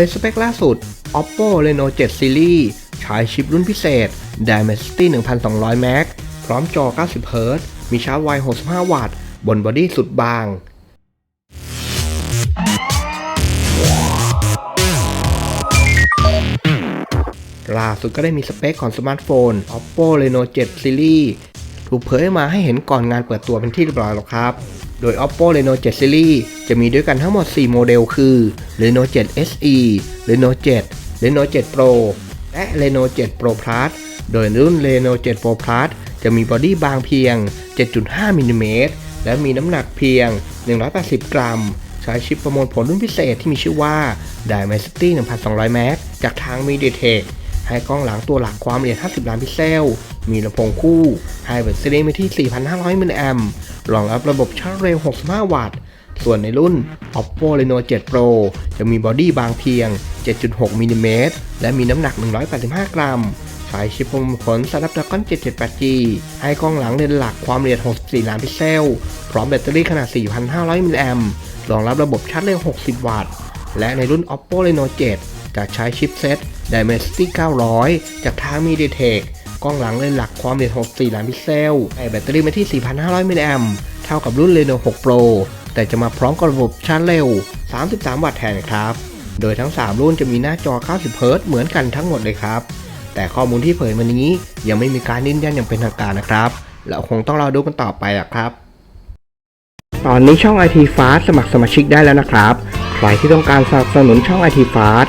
ยสเปคล่าสุด Oppo Reno 7 Series ใช้ชิปรุ่นพิเศษ Dimensity 1200 Max พร้อมจอ 90 Hz มีชาร์จไว 65 วัตต์ บนบอดี้สุดบาง ล่าสุดก็ได้มีสเปคของสมาร์ทโฟน Oppo Reno 7 Series ถูกเผยมาให้เห็นก่อนงานเปิดตัวเป็นที่เรียบร้อยแล้วครับ โดย Oppo Reno 7 Series จะมีด้วยกันทั้งหมด 4 โมเดลคือ Reno 7 SE Reno 7 Reno 7 Pro และ Reno 7 Pro Plus โดยรุ่น Reno 7 Pro Plus จะมีบอดี้บางเพียง 7.5มิลลิเมตรและมีน้ำหนักเพียง 180 กรัม ใช้ชิปประมวลผลรุ่นพิเศษที่มีชื่อว่า Dimensity 1200 Max จากทาง MediaTek ให้กล้องหลังตัวหลักความละเอียด 50 ล้านพิกเซล มีลำโพงคู่ให้แบตเตอรี่ไปที่ 4,500มิลลิแอมป์ รองรับระบบชาร์จเร็ว 65 วัตต์ ส่วนในรุ่น Oppo Reno 7 Pro จะมีบอดี้บางเพียง 7.6มิลลิเมตรและมีน้ำหนัก 185 กรัมใช้ชิปมวลผล Snapdragon 778G ให้กล้องหลังเลนส์หลักความละเอียด 64 ล้านพิกเซล พร้อมแบตเตอรี่ขนาด 4,500 มิลลิแอมป์รองรับระบบชาร์จเร็ว 60 วัตต์ และในรุ่น Oppo Reno 7 จะใช้ชิปเซ็ต Dimensity 900 จากทาง MediaTek กล้องหลังเลนหลักความละเอียด 64 ล้านพิกเซลให้แบตเตอรี่มาที่ 4,500 มิลลิแอมป์เท่ากับรุ่น Reno 6 Pro แต่จะมาพร้อมกับระบบชาร์จเร็ว 33 วัตต์แทนครับ โดยทั้ง 3 รุ่นจะมีหน้าจอ 90 Hz เหมือนกันทั้งหมดเลยครับ แต่ข้อมูลที่เผยมานี้ยังไม่มีการยืนยันอย่างเป็นทางการนะครับ เราคงต้องรอดูกันต่อไปละครับ ตอนนี้ช่อง IT Fast สมัครสมาชิกได้แล้วนะครับ ใครที่ต้องการสนับสนุนช่อง IT Fast